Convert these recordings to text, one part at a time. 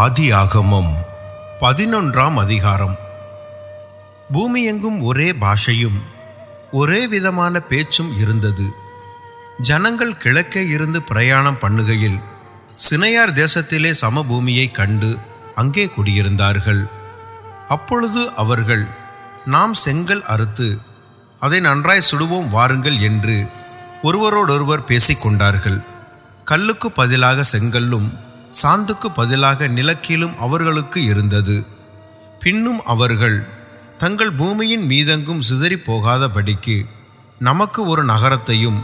ஆதியாகமம் பதினொன்றாம் அதிகாரம். பூமியெங்கும் ஒரே பாஷையும் ஒரே விதமான பேச்சும் இருந்தது. ஜனங்கள் கிழக்கே இருந்து பிரயாணம் பண்ணுகையில் சினையார் தேசத்திலே சமபூமியை கண்டு அங்கே குடியிருந்தார்கள். அப்பொழுது அவர்கள் நாம் செங்கல் அறுத்து அதை நன்றாய் சுடுவோம் வாருங்கள் என்று ஒருவரோடொருவர் பேசிக்கொண்டார்கள். கல்லுக்கு பதிலாக செங்கல்லும் சாந்துக்கு பதிலாக நிலக்கீலும் அவர்களுக்கு இருந்தது. பின்னும் அவர்கள் தங்கள் பூமியின் மீதெங்கும் சிதறிப் போகாதபடிக்கு நமக்கு ஒரு நகரத்தையும்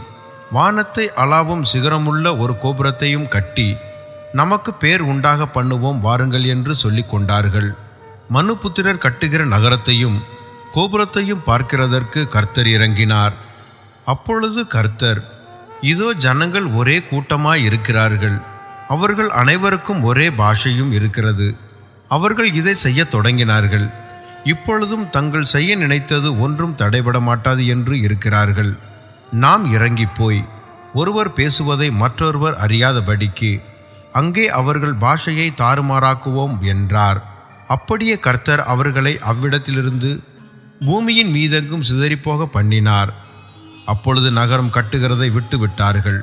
வானத்தை அளாவும் சிகரமுள்ள ஒரு கோபுரத்தையும் கட்டி நமக்கு பேர் உண்டாக பண்ணுவோம் வாருங்கள் என்று சொல்லிக் கொண்டார்கள். மனுபுத்திரர் கட்டுகிற நகரத்தையும் கோபுரத்தையும் பார்க்கிறதற்கு கர்த்தர் இறங்கினார். அப்பொழுது கர்த்தர் இதோ ஜனங்கள் ஒரே கூட்டமாய் இருக்கிறார்கள் அவர்கள் அனைவருக்கும் ஒரே பாஷையும் இருக்கிறது. அவர்கள் இதை செய்யத் தொடங்கினார்கள். இப்பொழுதும் தங்கள் செய்ய நினைத்தது ஒன்றும் தடைபட மாட்டாது என்று இருக்கிறார்கள். நாம் இறங்கி போய் ஒருவர் பேசுவதை மற்றொருவர் அறியாதபடிக்கு அங்கே அவர்கள் பாஷையை தாறுமாறாக்குவோம் என்றார். அப்படியே கர்த்தர் அவர்களை அவ்விடத்திலிருந்து பூமியின் மீதெங்கும் சிதறிப்போக பண்ணினார். அப்பொழுது நகரம் கட்டுகிறதை விட்டு விட்டார்கள்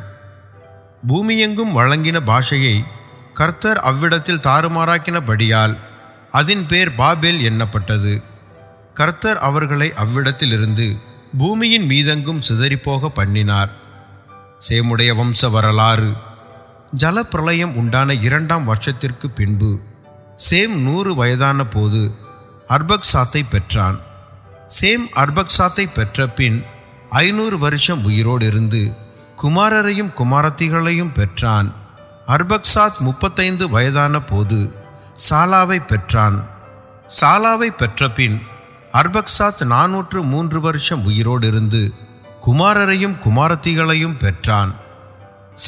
பூமியெங்கும் வழங்கின பாஷையை கர்த்தர் அவ்விடத்தில் தாறுமாறாக்கினபடியால் அதன் பேர் பாபேல் எண்ணப்பட்டது கர்த்தர் அவர்களை அவ்விடத்திலிருந்து பூமியின் மீதெங்கும் சிதறிப்போக பண்ணினார். சேமுடைய வம்ச வரலாறு ஜலப்பிரளயம் உண்டான இரண்டாம் வருஷத்திற்கு பின்பு சேம் நூறு வயதான போது அர்பக்சாத்தை பெற்றான். சேம் அர்பக்சாத்தை பெற்ற பின் ஐநூறு வருஷம் உயிரோடு இருந்து குமாரரையும் குமாரத்திகளையும் பெற்றான். அர்பக்சாத் முப்பத்தைந்து வயதான போது சாலாவை பெற்றான். சாலாவை பெற்ற பின் அர்பக்சாத் நானூற்று மூன்று வருஷம் உயிரோடு இருந்து குமாரரையும் குமாரத்திகளையும் பெற்றான்.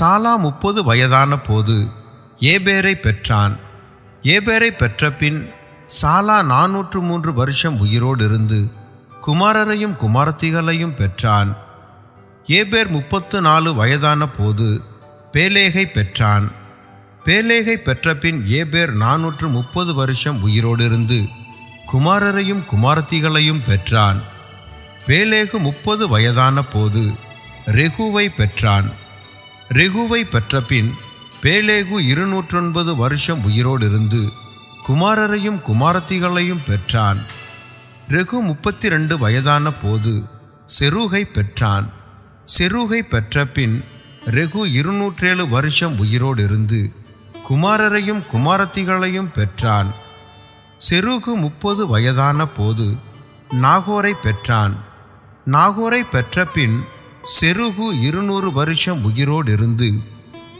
சாலா முப்பது வயதான போது ஏபேரை பெற்றான். ஏபேரை பெற்ற பின் சாலா நானூற்று மூன்று வருஷம் உயிரோடு இருந்து குமாரரையும் குமாரத்திகளையும் பெற்றான். ஏபேர் முப்பத்து நாலு வயதான போது பேலேகை பெற்றான். பேலேகை பெற்றபின் ஏபேர் நானூற்று முப்பது வருஷம் உயிரோடு இருந்து குமாரரையும் குமாரத்திகளையும் பெற்றான். பேலேகு முப்பது வயதான போது ரெகுவை பெற்றான். ரெகுவை பெற்றபின் பேலேகு இருநூற்றொன்பது வருஷம் உயிரோடு இருந்து குமாரரையும் குமாரத்திகளையும் பெற்றான். ரெகு முப்பத்தி ரெண்டு வயதான போது செருகை பெற்றான். செருகை பெற்ற பின் ரெகு இருநூற்றேழு வருஷம் உயிரோடு இருந்து குமாரரையும் குமாரத்திகளையும் பெற்றான். செருகு முப்பது வயதான போது நாகோரை பெற்றான். நாகோரை பெற்ற பின் செருகு இருநூறு வருஷம் உயிரோடு இருந்து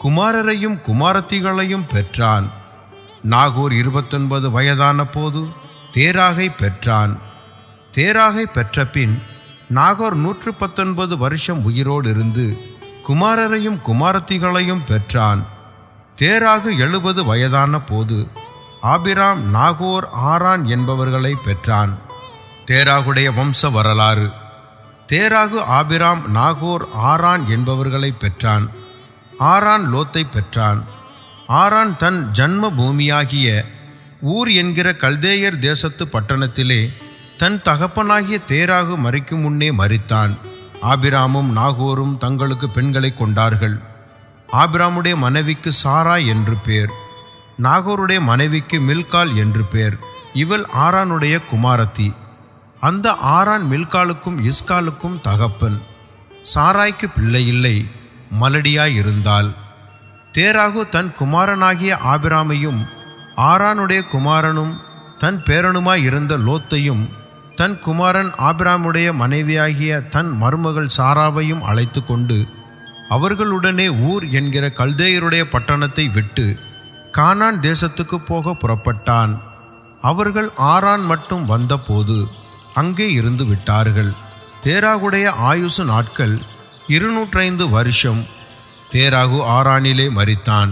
குமாரரையும் குமாரத்திகளையும் பெற்றான். நாகூர் இருபத்தொன்பது வயதான போது தேராகை பெற்றான். தேராகை பெற்ற பின் நாகோர் நூற்று பத்தொன்பது வருஷம் உயிரோடு இருந்து குமாரரையும் குமாரத்திகளையும் பெற்றான். தேராகு எழுபது வயதான போது ஆபிராம் நாகோர் ஆரான் என்பவர்களை பெற்றான். தேராகுடைய வம்ச வரலாறு. தேராகு ஆபிராம் நாகோர் ஆரான் என்பவர்களை பெற்றான். ஆரான் லோத்தை பெற்றான். ஆரான் தன் ஜன்ம பூமியாகிய ஊர் என்கிற கல்தேயர் தேசத்து பட்டணத்திலே தன் தகப்பனாகிய தேராகு மறிக்கும் முன்னே மறித்தான் ஆபிராமும் நாகோரும் தங்களுக்கு பெண்களை கொண்டார்கள். ஆபிராமுடைய மனைவிக்கு சாரா என்று பேர். நாகோருடைய மனைவிக்கு மில்கால் என்று பேர். இவள் ஆரானுடைய குமாரத்தி. அந்த ஆரான் மில்காலுக்கும் இஸ்காலுக்கும் தகப்பன். சாராய்க்கு பிள்ளை இல்லை மலடியாயிருந்தாள். தேராகு தன் குமாரனாகிய ஆபிராமையும் ஆரானுடைய குமாரனும் தன் பேரனுமாய் இருந்த லோத்தையும் தன் குமாரன் ஆபிராமுடைய மனைவியாகிய தன் மருமகள் சாராவையும் அழைத்து கொண்டு அவர்களுடனே ஊர் என்கிற கல்தேயருடைய பட்டணத்தை விட்டு கானான் தேசத்துக்கு போக புறப்பட்டான். அவர்கள் ஆரான் மட்டும் வந்தபோது அங்கே இருந்து விட்டார்கள். தேராகுடைய ஆயுசு நாட்கள் இருநூற்றைந்து வருஷம். தேராகு ஆரானிலே மறித்தான்